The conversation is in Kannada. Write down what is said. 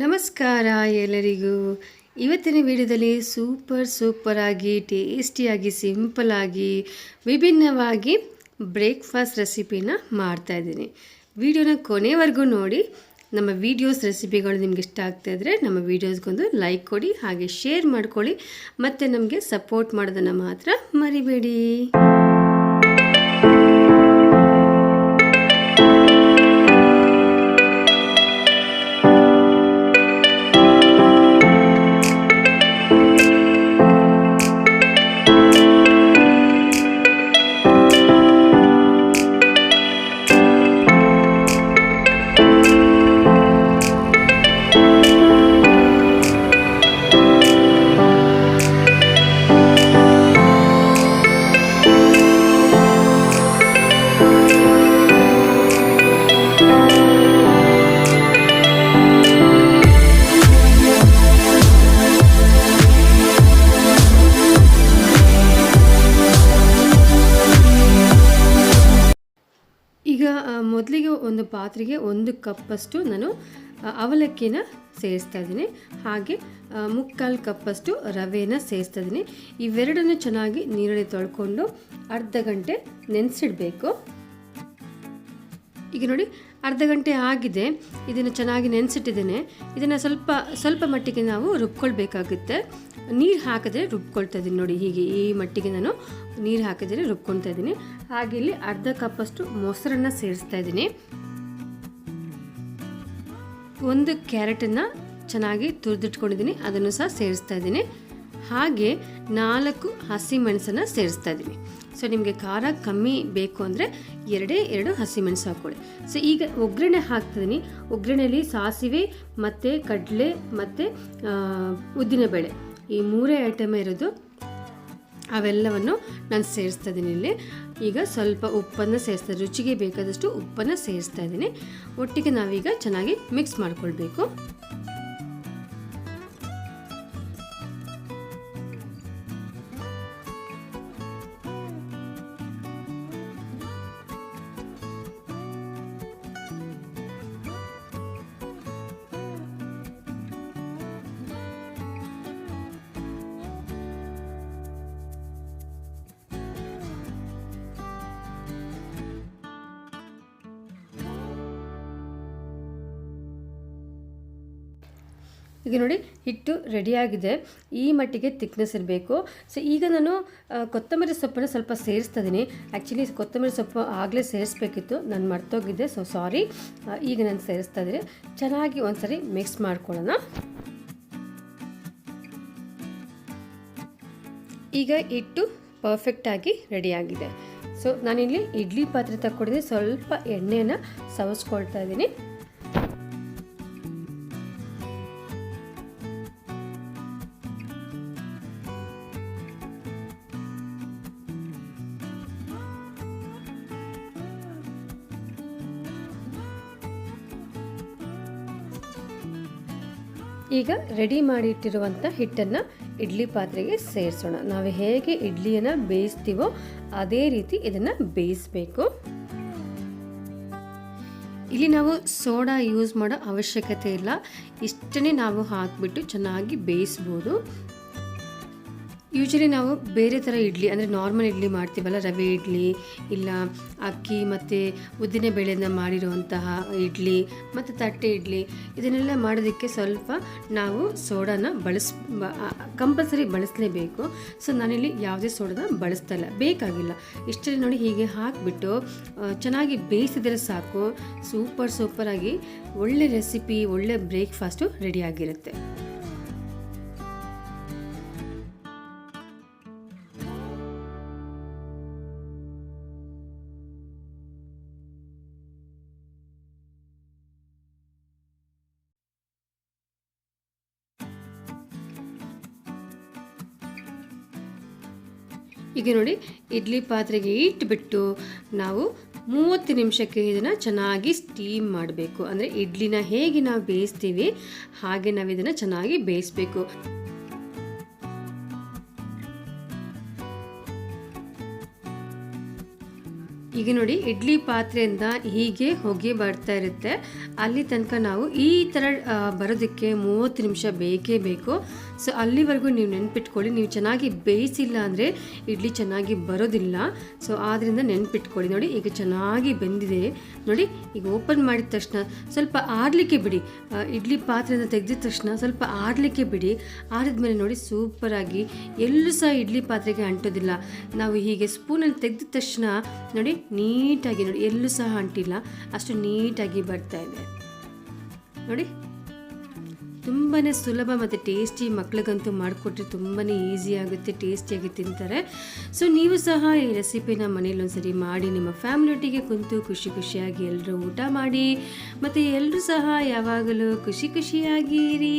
ನಮಸ್ಕಾರ ಎಲ್ಲರಿಗೂ. ಇವತ್ತಿನ ವಿಡಿಯೋದಲ್ಲಿ ಸೂಪರ್ ಸೂಪರಾಗಿ ಟೇಸ್ಟಿಯಾಗಿ ಸಿಂಪಲಾಗಿ ವಿಭಿನ್ನವಾಗಿ ಬ್ರೇಕ್ಫಾಸ್ಟ್ ರೆಸಿಪಿನ ಮಾಡ್ತಾ ಇದ್ದೀನಿ. ವಿಡಿಯೋನ ಕೊನೆವರೆಗೂ ನೋಡಿ. ನಮ್ಮ ವೀಡಿಯೋಸ್ ರೆಸಿಪಿಗಳು ನಿಮ್ಗೆ ಇಷ್ಟ ಆಗ್ತಾ ಇದ್ದರೆ ನಮ್ಮ ವೀಡಿಯೋಸ್ಗೊಂದು ಲೈಕ್ ಕೊಡಿ, ಹಾಗೆ ಶೇರ್ ಮಾಡ್ಕೊಳ್ಳಿ. ಮತ್ತು ನಮಗೆ ಸಪೋರ್ಟ್ ಮಾಡೋದನ್ನು ಮಾತ್ರ ಮರಿಬೇಡಿ. ಪಾತ್ರೆಗೆ ಒಂದು ಕಪ್ಪಷ್ಟು ನಾನು ಅವಲಕ್ಕಿನ ಸೇರಿಸ್ತಾ ಇದ್ದೀನಿ. ಹಾಗೆ ಮುಕ್ಕಾಲು ಕಪ್ಪಷ್ಟು ರವೆನ ಸೇರಿಸ್ತಾ ಇದ್ದೀನಿ. ಇವೆರಡನ್ನು ಚೆನ್ನಾಗಿ ನೀರಲ್ಲಿ ತೊಳ್ಕೊಂಡು ಅರ್ಧ ಗಂಟೆ ನೆನೆಸಿಡಬೇಕು. ಈಗ ನೋಡಿ, ಅರ್ಧ ಗಂಟೆ ಆಗಿದೆ. ಇದನ್ನು ಚೆನ್ನಾಗಿ ನೆನೆಸಿಟ್ಟಿದ್ದೇನೆ. ಇದನ್ನು ಸ್ವಲ್ಪ ಸ್ವಲ್ಪ ಮಟ್ಟಿಗೆ ನಾವು ರುಬ್ಕೊಳ್ಬೇಕಾಗುತ್ತೆ. ನೀರು ಹಾಕಿದ್ರೆ ರುಬ್ಕೊಳ್ತಾ ಇದ್ದೀನಿ ನೋಡಿ, ಹೀಗೆ ಈ ಮಟ್ಟಿಗೆ ನಾನು ನೀರು ಹಾಕಿದರೆ ರುಬ್ಕೊಳ್ತಾ ಇದ್ದೀನಿ. ಹಾಗೆ ಇಲ್ಲಿ ಅರ್ಧ ಕಪ್ಪಷ್ಟು ಮೊಸರನ್ನು ಸೇರಿಸ್ತಾ ಇದ್ದೀನಿ. ಒಂದು ಕ್ಯಾರೆಟನ್ನು ಚೆನ್ನಾಗಿ ತುರಿದಿಟ್ಕೊಂಡಿದ್ದೀನಿ, ಅದನ್ನು ಸಹ ಸೇರಿಸ್ತಾ ಇದ್ದೀನಿ. ಹಾಗೆ ನಾಲ್ಕು ಹಸಿ ಮೆಣಸನ್ನು ಸೇರಿಸ್ತಾ ಇದ್ದೀನಿ. ಸೊ ನಿಮಗೆ ಖಾರ ಕಮ್ಮಿ ಬೇಕು ಅಂದರೆ ಎರಡೇ ಎರಡು ಹಸಿಮೆಣಸು ಹಾಕ್ಕೊಳ್ಳಿ. ಸೊ ಈಗ ಒಗ್ಗರಣೆ ಹಾಕ್ತಿದ್ದೀನಿ ಒಗ್ಗರಣೆಯಲ್ಲಿ ಸಾಸಿವೆ ಮತ್ತು ಕಡಲೆ ಮತ್ತು ಉದ್ದಿನಬೇಳೆ. ಈ ಮೂರೇ ಐಟಮ್ ಇರೋದು, ಅವೆಲ್ಲವನ್ನು ನಾನು ಸೇರಿಸ್ತಾ ಇದ್ದೀನಿ ಇಲ್ಲಿ. ಈಗ ಸ್ವಲ್ಪ ಉಪ್ಪನ್ನು ಸೇರಿಸ್ತಾ ರುಚಿಗೆ ಬೇಕಾದಷ್ಟು ಉಪ್ಪನ್ನು ಸೇರಿಸ್ತಾ ಇದ್ದೀನಿ. ಒಟ್ಟಿಗೆ ನಾವೀಗ ಚೆನ್ನಾಗಿ ಮಿಕ್ಸ್ ಮಾಡ್ಕೊಳ್ಬೇಕು. ಈಗ ನೋಡಿ, ಹಿಟ್ಟು ರೆಡಿಯಾಗಿದೆ ಈ ಮಟ್ಟಿಗೆ ತಿಕ್ನೆಸ್ ಇರಬೇಕು. ಸೊ ಈಗ ನಾನು ಕೊತ್ತಂಬರಿ ಸೊಪ್ಪನ್ನು ಸ್ವಲ್ಪ ಸೇರಿಸ್ತಾ ಇದ್ದೀನಿ ಆ್ಯಕ್ಚುಲಿ ಕೊತ್ತಂಬರಿ ಸೊಪ್ಪು ಆಗಲೇ ಸೇರಿಸ್ಬೇಕಿತ್ತು. ನಾನು ಮರ್ತೋಗಿದ್ದೆ ಸೊ ಸಾರಿ ಈಗ ನಾನು ಸೇರಿಸ್ತಾ ಇದ್ದೀನಿ ಚೆನ್ನಾಗಿ ಒಂದ್ಸರಿ ಮಿಕ್ಸ್ ಮಾಡ್ಕೊಳ್ಳೋಣ. ಈಗ ಹಿಟ್ಟು ಪರ್ಫೆಕ್ಟಾಗಿ ರೆಡಿಯಾಗಿದೆ ಸೊ ನಾನಿಲ್ಲಿ ಇಡ್ಲಿ ಪಾತ್ರೆ ತಗೊಂಡಿದ್ದೀನಿ ಸ್ವಲ್ಪ ಎಣ್ಣೆಯನ್ನು ಸವಸ್ಕೊಳ್ತಾ ಇದ್ದೀನಿ ಈಗ ರೆಡಿ ಮಾಡಿಟ್ಟಿರುವಂಥ ಹಿಟ್ಟನ್ನು ಇಡ್ಲಿ ಪಾತ್ರೆಗೆ ಸೇರಿಸೋಣ. ನಾವು ಹೇಗೆ ಇಡ್ಲಿಯನ್ನು ಬೇಯಿಸ್ತೀವೋ ಅದೇ ರೀತಿ ಇದನ್ನು ಬೇಯಿಸಬೇಕು. ಇಲ್ಲಿ ನಾವು ಸೋಡಾ ಯೂಸ್ ಮಾಡೋ ಅವಶ್ಯಕತೆ ಇಲ್ಲ. ಇಷ್ಟನ್ನೇ ನಾವು ಹಾಕಿಬಿಟ್ಟು ಚೆನ್ನಾಗಿ ಬೇಯಿಸ್ಬೋದು. ಯೂಶಲಿ ನಾವು ಬೇರೆ ಥರ ಇಡ್ಲಿ, ಅಂದರೆ ನಾರ್ಮಲ್ ಇಡ್ಲಿ ಮಾಡ್ತೀವಲ್ಲ, ರವೆ ಇಡ್ಲಿ, ಇಲ್ಲ ಅಕ್ಕಿ ಮತ್ತು ಉದ್ದಿನ ಬೇಳೆಯಿಂದ ಮಾಡಿರುವಂತಹ ಇಡ್ಲಿ, ಮತ್ತು ತಟ್ಟೆ ಇಡ್ಲಿ, ಇದನ್ನೆಲ್ಲ ಮಾಡೋದಕ್ಕೆ ಸ್ವಲ್ಪ ನಾವು ಸೋಡಾನ ಬಳಸ್ ಕಂಪಲ್ಸರಿ ಬಳಸಲೇಬೇಕು. ಸೊ ನಾನಿಲ್ಲಿ ಯಾವುದೇ ಸೋಡಾನ ಬಳಸ್ತಾ ಇಲ್ಲ, ಬೇಕಾಗಿಲ್ಲ. ಇಷ್ಟೇ ನೋಡಿ ಹೀಗೆ ಹಾಕಿಬಿಟ್ಟು ಚೆನ್ನಾಗಿ ಬೇಯಿಸಿದರೆ ಸಾಕು. ಸೂಪರ್, ಸೂಪರಾಗಿ ಒಳ್ಳೆ ರೆಸಿಪಿ ಒಳ್ಳೆ ಬ್ರೇಕ್ಫಾಸ್ಟು ರೆಡಿಯಾಗಿರುತ್ತೆ ಈಗ ನೋಡಿ, ಇಡ್ಲಿ ಪಾತ್ರೆಗೆ ಇಟ್ಬಿಟ್ಟು ನಾವು ಮೂವತ್ತು ನಿಮಿಷಕ್ಕೆ ಇದನ್ನು ಚೆನ್ನಾಗಿ ಸ್ಟೀಮ್ ಮಾಡಬೇಕು. ಅಂದರೆ ಇಡ್ಲಿನ ಹೇಗೆ ನಾವು ಬೇಯಿಸ್ತೀವಿ, ಹಾಗೆ ನಾವು ಇದನ್ನು ಚೆನ್ನಾಗಿ ಬೇಯಿಸ್ಬೇಕು. ಈಗ ನೋಡಿ, ಇಡ್ಲಿ ಪಾತ್ರೆಯಿಂದ ಹೀಗೆ ಹೊಗೆ ಬರ್ತಾ ಇರುತ್ತೆ. ಅಲ್ಲಿ ತನಕ ನಾವು ಈ ಥರ ಬರೋದಕ್ಕೆ ಮೂವತ್ತು ನಿಮಿಷ ಬೇಕೇ ಬೇಕು. ಸೊ, ಅಲ್ಲಿವರೆಗೂ ನೀವು ನೆನ್ಪಿಟ್ಕೊಳ್ಳಿ. ನೀವು ಚೆನ್ನಾಗಿ ಬೇಯಿಸಿಲ್ಲ ಅಂದರೆ ಇಡ್ಲಿ ಚೆನ್ನಾಗಿ ಬರೋದಿಲ್ಲ. ಸೊ ಆದ್ದರಿಂದ ನೆನ್ಪಿಟ್ಕೊಳ್ಳಿ. ನೋಡಿ, ಈಗ ಚೆನ್ನಾಗಿ ಬೆಂದಿದೆ. ನೋಡಿ, ಈಗ ಓಪನ್ ಮಾಡಿದ ತಕ್ಷಣ ಸ್ವಲ್ಪ ಆರಲಿಕ್ಕೆ ಬಿಡಿ. ಇಡ್ಲಿ ಪಾತ್ರೆಯಿಂದ ತೆಗೆದಿದ ತಕ್ಷಣ ಸ್ವಲ್ಪ ಆರಲಿಕ್ಕೆ ಬಿಡಿ. ಆರಿದ್ಮೇಲೆ ನೋಡಿ, ಸೂಪರಾಗಿ ಎಲ್ಲೂ ಸಹ ಇಡ್ಲಿ ಪಾತ್ರೆಗೆ ಅಂಟೋದಿಲ್ಲ. ನಾವು ಹೀಗೆ ಸ್ಪೂನಲ್ಲಿ ತೆಗೆದ ತಕ್ಷಣ ನೋಡಿ ನೀಟಾಗಿ ನೋಡಿ, ಎಲ್ಲೂ ಸಹ ಅಂಟಿಲ್ಲ, ಅಷ್ಟು ನೀಟಾಗಿ ಬರ್ತಾ ಇದೆ. ನೋಡಿ ತುಂಬಾ ಸುಲಭ ಮತ್ತು ಟೇಸ್ಟಿ, ಮಕ್ಳಿಗಂತೂ ಮಾಡಿಕೊಟ್ರೆ ತುಂಬಾ ಆಗುತ್ತೆ ಟೇಸ್ಟಿಯಾಗಿ ತಿಂತಾರೆ. ಸೊ ನೀವು ಸಹ ಈ ರೆಸಿಪಿನ ಮನೇಲಿ ಒಂದ್ಸರಿ ಮಾಡಿ, ನಿಮ್ಮ ಫ್ಯಾಮಿಲಿಯೊಟ್ಟಿಗೆ ಕುಂತು ಖುಷಿ ಖುಷಿಯಾಗಿ ಎಲ್ಲರೂ ಊಟ ಮಾಡಿ, ಮತ್ತು ಎಲ್ಲರೂ ಸಹ ಯಾವಾಗಲೂ ಖುಷಿ ಖುಷಿಯಾಗಿರಿ.